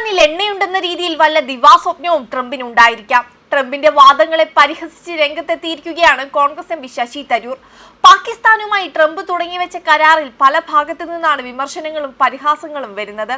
പാകിസ്ഥാനിൽ എണ്ണയുണ്ടെന്ന രീതിയിൽ വല്ല ദിവാസ്വപ്നവും ട്രംപിനുണ്ടായിരിക്കാം. ട്രംപിന്റെ വാദങ്ങളെ പരിഹസിച്ച് രംഗത്തെത്തിയിരിക്കുകയാണ് കോൺഗ്രസ് എം പി ശശി തരൂർ. പാകിസ്ഥാനുമായി ട്രംപ് തുടങ്ങിവെച്ച കരാറിൽ പല ഭാഗത്തു നിന്നാണ് വിമർശനങ്ങളും പരിഹാസങ്ങളും വരുന്നത്.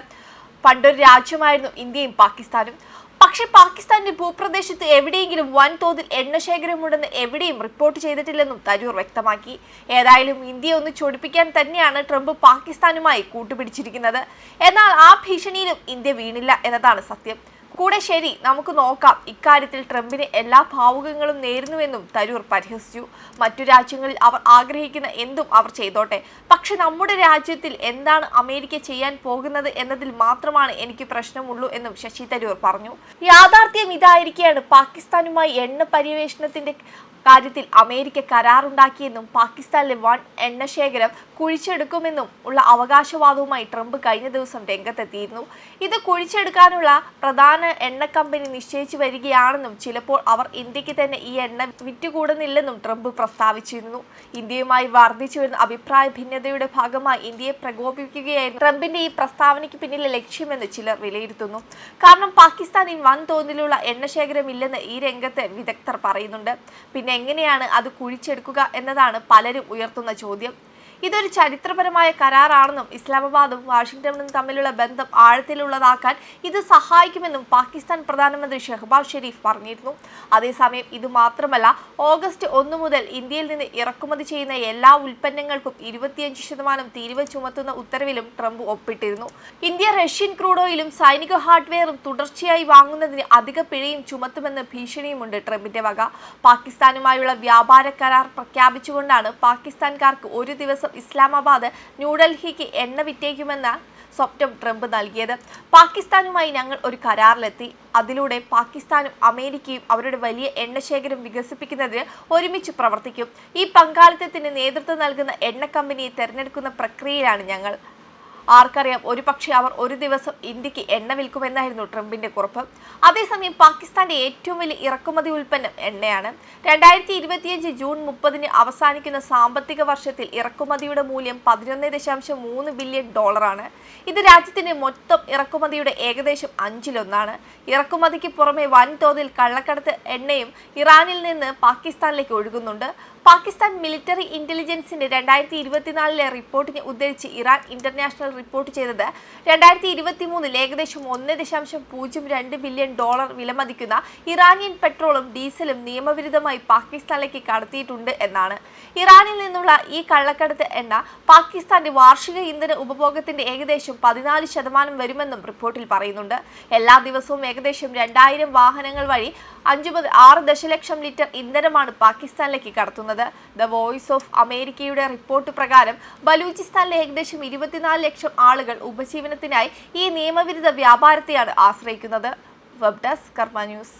പണ്ടൊരു രാജ്യമായിരുന്നു ഇന്ത്യയും പാകിസ്ഥാനും. പക്ഷേ പാകിസ്ഥാന്റെ ഭൂപ്രദേശത്ത് എവിടെയെങ്കിലും വൻതോതിൽ എണ്ണശേഖരമുണ്ടെന്ന് എവിടെയും റിപ്പോർട്ട് ചെയ്തിട്ടില്ലെന്നും തരൂർ വ്യക്തമാക്കി. ഏതായാലും ഇന്ത്യയെ ഒന്ന് ചൊടിപ്പിക്കാൻ തന്നെയാണ് ട്രംപ് പാകിസ്ഥാനുമായി കൂട്ടുപിടിച്ചിരിക്കുന്നത്. എന്നാൽ ആ ഭീഷണിയിലും ഇന്ത്യ വീണില്ല എന്നതാണ് സത്യം. കൂടെ ശരി നമുക്ക് നോക്കാം. ഇക്കാര്യത്തിൽ ട്രംപിന് എല്ലാ ഭാവുകങ്ങളും നേരുന്നുവെന്നും തരൂർ പരിഹസിച്ചു. മറ്റു രാജ്യങ്ങളിൽ അവർ ആഗ്രഹിക്കുന്ന എന്തും അവർ ചെയ്തോട്ടെ. പക്ഷെ നമ്മുടെ രാജ്യത്തിൽ എന്താണ് അമേരിക്ക ചെയ്യാൻ പോകുന്നത് എന്നതിൽ മാത്രമാണ് എനിക്ക് പ്രശ്നമുള്ളൂ എന്നും ശശി തരൂർ പറഞ്ഞു. യാഥാർത്ഥ്യം ഇതായിരിക്കെയാണ്. പാകിസ്ഥാനുമായി എണ്ണ പര്യവേഷണത്തിന്റെ കാര്യത്തിൽ അമേരിക്ക കരാറുണ്ടാക്കിയെന്നും പാകിസ്ഥാനിലെ വൻ എണ്ണശേഖരം കുഴിച്ചെടുക്കുമെന്നും ഉള്ള അവകാശവാദവുമായി ട്രംപ് കഴിഞ്ഞ ദിവസം രംഗത്തെത്തിയിരുന്നു. ഇത് കുഴിച്ചെടുക്കാനുള്ള പ്രധാന എണ്ണ കമ്പനി നിശ്ചയിച്ചു വരികയാണെന്നും ചിലപ്പോൾ അവർ ഇന്ത്യയ്ക്ക് തന്നെ ഈ എണ്ണ വിറ്റുകൂടുന്നില്ലെന്നും ട്രംപ് പ്രസ്താവിച്ചിരുന്നു. ഇന്ത്യയുമായി വർദ്ധിച്ചു വരുന്ന അഭിപ്രായ ഭിന്നതയുടെ ഭാഗമായി ഇന്ത്യയെ പ്രകോപിപ്പിക്കുകയായിരുന്നു ട്രംപിന്റെ ഈ പ്രസ്താവനയ്ക്ക് പിന്നിലെ ലക്ഷ്യമെന്ന് ചിലർ വിലയിരുത്തുന്നു. കാരണം പാകിസ്ഥാനിൽ വൻതോതിലുള്ള എണ്ണശേഖരമില്ലെന്ന് ഈ രംഗത്ത് വിദഗ്ധർ പറയുന്നുണ്ട്. പിന്നെ എങ്ങനെയാണ് അത് കുഴിച്ചെടുക്കുക എന്നതാണ് പലരും ഉയർത്തുന്ന ചോദ്യം. ഇതൊരു ചരിത്രപരമായ കരാറാണെന്നും ഇസ്ലാമാബാദും വാഷിംഗ്ടണും തമ്മിലുള്ള ബന്ധം ആഴത്തിലുള്ളതാക്കാൻ ഇത് സഹായിക്കുമെന്നും പാകിസ്ഥാൻ പ്രധാനമന്ത്രി ഷെഹബാസ് ഷെരീഫ് പറഞ്ഞിരുന്നു. അതേസമയം ഇത് മാത്രമല്ല ഓഗസ്റ്റ് ഒന്ന് മുതൽ ഇന്ത്യയിൽ നിന്ന് ഇറക്കുമതി ചെയ്യുന്ന എല്ലാ ഉൽപ്പന്നങ്ങൾക്കും ഇരുപത്തിയഞ്ച് ശതമാനം തീരുവ ചുമത്തുന്ന ഉത്തരവിലും ട്രംപ് ഒപ്പിട്ടിരുന്നു. ഇന്ത്യ റഷ്യൻ ക്രൂഡ് ഓയിലും സൈനിക ഹാർഡ്വെയറും തുടർച്ചയായി വാങ്ങുന്നതിന് അധിക പിഴയും ചുമത്തുമെന്ന് ഭീഷണിയുമുണ്ട് ട്രംപിന്റെ വക. പാകിസ്ഥാനുമായുള്ള വ്യാപാര കരാർ പ്രഖ്യാപിച്ചുകൊണ്ടാണ് പാകിസ്ഥാൻകാർക്ക് ഒരു ദിവസം ഇസ്ലാമാബാദ് ന്യൂഡൽഹിക്ക് എണ്ണ വിറ്റേക്കുമെന്ന സ്വപ്നം ട്രംപ് നൽകിയത്. പാകിസ്ഥാനുമായി ഞങ്ങൾ ഒരു കരാറിലെത്തി. അതിലൂടെ പാകിസ്ഥാനും അമേരിക്കയും അവരുടെ വലിയ എണ്ണശേഖരം വികസിപ്പിക്കുന്നതിന് ഒരുമിച്ച് പ്രവർത്തിക്കും. ഈ പങ്കാളിത്തത്തിന് നേതൃത്വം നൽകുന്ന എണ്ണ കമ്പനിയെ തെരഞ്ഞെടുക്കുന്ന പ്രക്രിയയിലാണ് ഞങ്ങൾ. ആർക്കറിയാം ഒരുപക്ഷെ അവർ ഒരു ദിവസം ഇന്ത്യയ്ക്ക് എണ്ണ വിൽക്കുമെന്നായിരുന്നു ട്രംപിന്റെ കുറിപ്പ്. അതേസമയം പാകിസ്ഥാന്റെ ഏറ്റവും വലിയ ഇറക്കുമതി ഉൽപ്പന്നം എണ്ണയാണ്. രണ്ടായിരത്തി ഇരുപത്തിയഞ്ച് ജൂൺ മുപ്പതിന് അവസാനിക്കുന്ന സാമ്പത്തിക വർഷത്തിൽ ഇറക്കുമതിയുടെ മൂല്യം പതിനൊന്ന് ദശാംശം മൂന്ന് ബില്യൺ ഡോളറാണ്. ഇത് രാജ്യത്തിന്റെ മൊത്തം ഇറക്കുമതിയുടെ ഏകദേശം അഞ്ചിലൊന്നാണ്. ഇറക്കുമതിക്ക് പുറമെ വൻതോതിൽ കള്ളക്കടത്ത് എണ്ണയും ഇറാനിൽ നിന്ന് പാകിസ്ഥാനിലേക്ക് ഒഴുകുന്നുണ്ട്. പാകിസ്ഥാൻ മിലിറ്ററി ഇന്റലിജൻസിന്റെ രണ്ടായിരത്തി ഇരുപത്തിനാലിലെ റിപ്പോർട്ടിനെ ഉദ്ധരിച്ച് ഇറാൻ ഇന്റർനാഷണൽ റിപ്പോർട്ട് ചെയ്തത് രണ്ടായിരത്തി ഇരുപത്തി മൂന്നിൽ ഏകദേശം ഒന്ന് ദശാംശം പൂജ്യം രണ്ട് ബില്യൺ ഡോളർ വിലമതിക്കുന്ന ഇറാനിയൻ പെട്രോളും ഡീസലും നിയമവിരുദ്ധമായി പാകിസ്ഥാനിലേക്ക് കടത്തിയിട്ടുണ്ട് എന്നാണ്. ഇറാനിൽ നിന്നുള്ള ഈ കള്ളക്കടത്ത് എണ്ണ പാകിസ്ഥാന്റെ വാർഷിക ഇന്ധന ഉപഭോഗത്തിന്റെ ഏകദേശം പതിനാല് ശതമാനം വരുമെന്നും റിപ്പോർട്ടിൽ പറയുന്നുണ്ട്. എല്ലാ ദിവസവും ഏകദേശം രണ്ടായിരം വാഹനങ്ങൾ വഴി അഞ്ചു മുതൽ ആറ് ദശലക്ഷം ലിറ്റർ ഇന്ധനമാണ് പാകിസ്ഥാനിലേക്ക് കടത്തുന്നത്. ദ വോയിസ് ഓഫ് അമേരിക്കയുടെ റിപ്പോർട്ട് പ്രകാരം ബലൂചിസ്ഥാനിലെ ഏകദേശം ഇരുപത്തിനാല് ലക്ഷം ആളുകൾ ഉപജീവനത്തിനായി ഈ നിയമവിരുദ്ധ വ്യാപാരത്തെയാണ് ആശ്രയിക്കുന്നത്. വെബ് ഡെസ്ക് കർമ്മ ന്യൂസ്